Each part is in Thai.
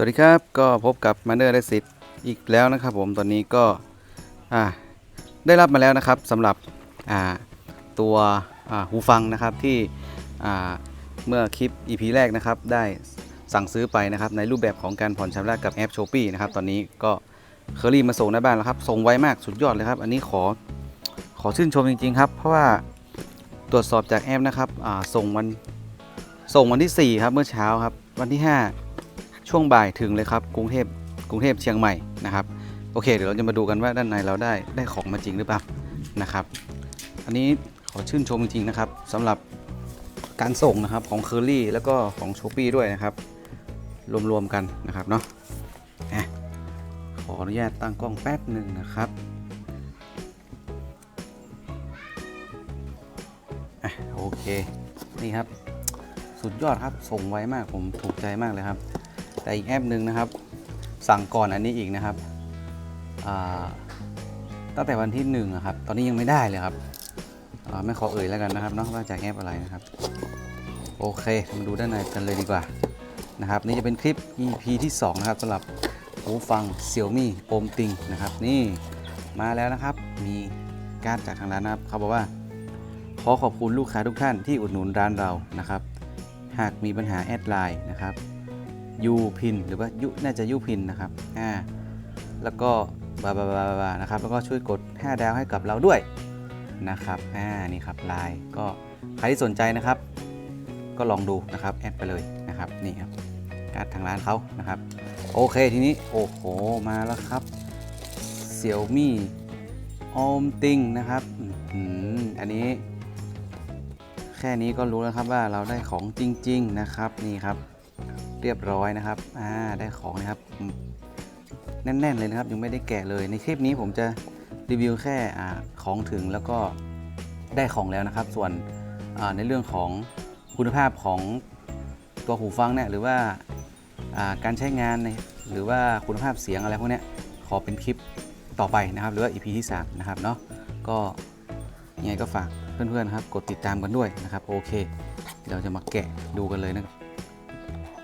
สวัสดีครับ ก็พบกับมาเนอร์และสิทธิ์อีกแล้วนะครับผมตอนนี้ก็ได้รับมาแล้วนะครับสำหรับตัวหูฟังนะครับที่เมื่อคลิป EP แรกนะครับได้สั่งซื้อไปนะครับในรูปแบบของการผ่อนชำระกับแอป s h o p e e นะครับตอนนี้ก็เคอรี่มาส่งหน้าบ้านแล้วครับส่งไวมากสุดยอดเลยครับ อันนี้ขอขอชื่นชมจริง ๆ ครับ เพราะว่าตรวจสอบจากแอปนะครับส่งวันส่งวันที่ 4 ครับเมื่อเช้าครับวันที่ 5 ช่วงบ่ายถึงเลยครับกรุงเทพกรุงเทพเชียงใหม่นะครับโอเค เดี๋ยวเราจะมาดูกันว่าด้านในเราได้ได้ของมาจริงหรือเปล่านะครับ อันนี้ขอชื่นชมจริงๆนะครับสำหรับการส่งนะครับของเคอรี่แล้วก็ของโชปี้ด้วยนะครับ รวมๆกันนะครับเนาะขออนุญาตตั้งกล้องแป๊บหนึ่งนะครับอโอเค นี่ครับ สุดยอดครับ ส่งไวมากผมถูกใจมากเลยครับ แต่อีกแอปหนึ่งนะครับ สั่งก่อนอันนี้อีกนะครับตั้งแต่วันที่หนึ่งอะครับ ตอนนี้ยังไม่ได้เลยครับไม่ขอเอ่ยแล้วกันนะครับเนาะว่าจากแอปอะไรนะครับ โอเคมาดูด้านในกันเลยดีกว่านะครับ นี่จะเป็นคลิป EP ที่ 2 นะครับสำหรับหูฟัง Xiaomi โอมติงนะครับ นี่มาแล้วนะครับ มีการจากทางร้านนะครับ เขาบอกว่า ขอขอบคุณลูกค้าทุกท่านที่อุดหนุนร้านเรานะครับ หากมีปัญหาแอดไลน์นะครับ ยูพินหรือว่ายุน่าจะยุพินนะครับอ่าแล้วก็บาบาบาบานะครับแล้วก็ช่วยกด 5 ดาวให้กับเราด้วยนะครับอ่านี่ครับไลน์ก็ใครที่สนใจนะครับ ก็ลองดูนะครับแอดไปเลยนะครับนี่ครับการทางร้านเขานะครับ โอเคทีนี้โอ้โหมาแล้วครับ Xiaomi อมติงนะครับอันนี้ แค่นี้ก็รู้แล้วครับว่าเราได้ของจริง ๆนะครับนี่ครับ เรียบร้อยนะครับอ่าได้ของนะครับแน่น ๆ เลยนะครับ ยังไม่ได้แกะเลย ในคลิปนี้ผมจะรีวิวแค่อของถึงแล้วก็ได้ของแล้วนะครับ ส่วนในเรื่องของคุณภาพของตัวหูฟังเนี่ยหรือว่าการใช้งานหรือว่าคุณภาพเสียงอะไรพวกนี้ขอเป็นคลิปต่อไปนะครับ หรือว่า EP ที่3นะครับเนาะก็ยังไงก็ฝากเพื่อนๆครับกดติดตามกันด้วยนะครับ โอเคเดี๋ยวจะมาแกะดูกันเลยนะครับ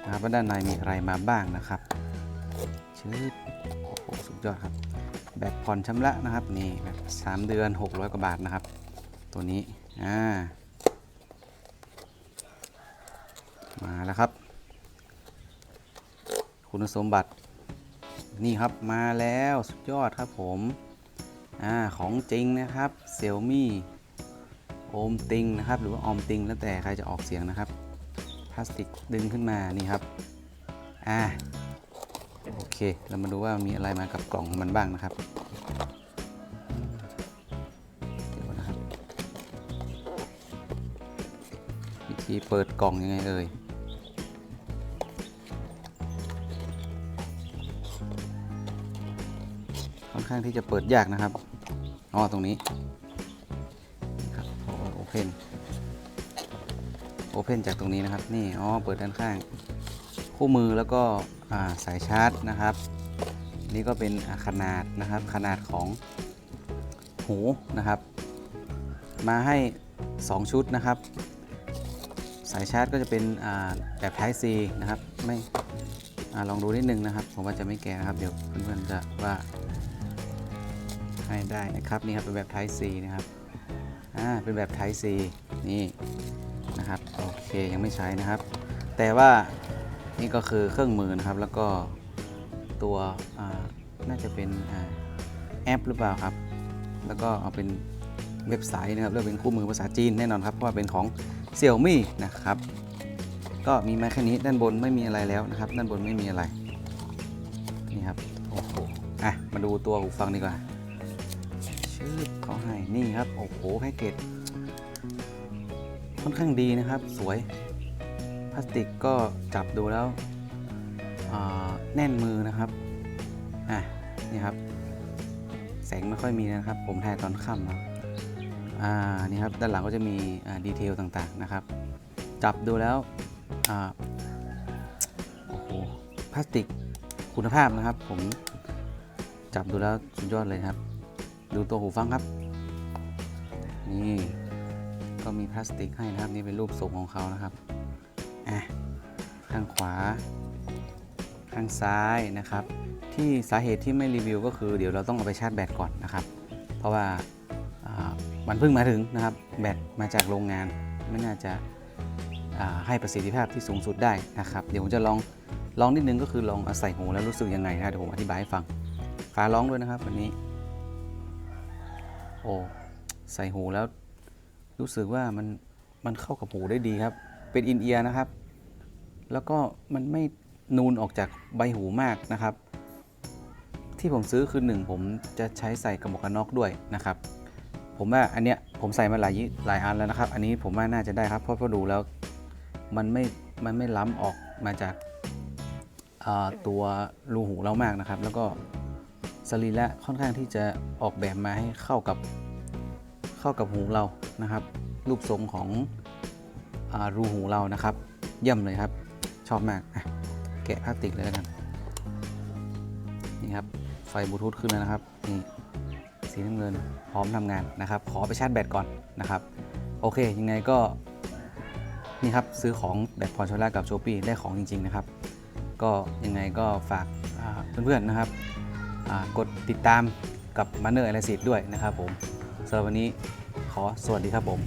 นะครับว่าด้านในมีอะไรมาบ้างนะครับชืดโอ้โหสุดยอดครับ แบบผ่อนชำระนะครับนี่แบบ3เดือน 600 กว่าบาทนะครับ ตัวนี้อ่ามาแล้วครับ คุณสมบัตินี่ครับมาแล้วสุดยอดครับผมอ่าของจริงนะครับ Xiaomi โอมติงนะครับ หรือว่าออมติงแล้วแต่ใครจะออกเสียงนะครับ พลาสติกดึงขึ้นมานี่ครับอ่าโอเค เรามาดูว่ามีอะไรมากับกล่องของมันบ้างนะครับเดี๋ยวนะครับ วิธีเปิดกล่องยังไงเอ่ยค่อนข้างที่จะเปิดยากนะครับอ๋อตรงนี้ครับโอเพน โอเพนจากตรงนี้นะครับ นี่อ๋อเปิดด้านข้าง คู่มือแล้วก็สายชาร์จนะครับ นี่ก็เป็นขนาดนะครับ ขนาดของหูนะครับ มาให้ 2 ชุดนะครับ สายชาร์จก็จะเป็นแบบ Type C นะครับ ไม่อลองดูนิดนึงนะครับ ผมว่าจะไม่แก่นะครับ เดี๋ยวเพื่อนๆจะว่าให้ได้นะครับ นี่ครับเป็นแบบ Type C นะครับ อ่า เป็นแบบ Type C นี่ นะครับโอเคยังไม่ใช้นะครับ แต่ว่านี่ก็คือเครื่องมือนะครับ แล้วก็ตัวน่าจะเป็นอแอปหรือเปล่าครับ แล้วก็เอาเป็นเว็บไซต์นะครับเรียกเป็นคู่มือภาษาจีนแน่นอนครับเพราะว่าเป็นของ Xiaomi นะครับ ก็มีมาแค่นี้ด้านบนไม่มีอะไรแล้วนะครับ ด้านบนไม่มีอะไรนี่ครับโอ้โหอะมาดูตัวหูฟังดีกว่าชื่อเขาให้นี่ครับโอ้โหแพ็กเกจ ค่อนข้างดีนะครับ สวย พลาสติกก็จับดูแล้วแน่นมือนะครับอะนี่ครับ แสงไม่ค่อยมีนะครับ ผมถ่ายตอนค่ำนะอ่านี่ครับด้านหลังก็จะมีดีเทลต่างๆนะครับ จับดูแล้วอ่าโอ้โหพลาสติกคุณภาพนะครับ ผมจับดูแล้วสุดยอดเลยครับ ดูตัวหูฟังครับ นี่ ก็มีพลาสติกให้นะครับนี่เป็นรูปทรงของเขานะครับอะข้างขวา ข้างซ้ายนะครับ ที่สาเหตุที่ไม่รีวิวก็คือเดี๋ยวเราต้องเอาไปชาร์จแบตก่อนนะครับ เพราะว่ามันเพิ่งมาถึงนะครับ แบตมาจากโรงงานไม่น่าจะาให้ประสิทธิภาพที่สูงสุดได้นะครับ เดี๋ยวผมจะลองลองนิดนึงก็คือลองใส่หูแล้วรู้สึกยังไงนะเดี๋ยวผมอธิบายให้ฟังฟ้าร้องด้วยนะครับวันนี้ โอ้ใส่หูแล้ว รู้สึกว่ามันมันเข้ากับหูได้ดีครับ เป็นอินเอียร์นะครับ แล้วก็มันไม่นูนออกจากใบหูมากนะครับ ที่ผมซื้อคือหนึ่งผมจะใช้ใส่กับหมวกกันน็อกด้วยนะครับ ผมว่าอันเนี้ยผมใส่มาหลายยี่หลายอันแล้วนะครับ อันนี้ผมว่าน่าจะได้ครับเพราะพอดูแล้วมันไม่มันไม่ล้ำออกมาจากตัวรูหูเรามากนะครับ แล้วก็สรีระค่อนข้างที่จะออกแบบมาให้เข้ากับ เข้ากับหูเรานะครับ รูปทรงของอรูหูเรานะครับ เยี่ยมเลยครับ ชอบมากแกะพลาสติกเลยแล้วกันนี่ครับไฟบลูทูธขึ้นแล้วนะครับนี่สีน้ำเงินพร้อมทำงานนะครับ ขอไปชาร์จแบตก่อนนะครับ โอเค ยังไงก็นี่ครับซื้อของแบตพรชล่ากับโชปี้ได้ของจริง ๆ นะครับ ก็ยังไงก็ฝากเพื่อนๆนะครับกดติดตามกับมันเนอร์ไอซิดด้วยนะครับผมำหรับวันนี้ขอสวัสดีครับผม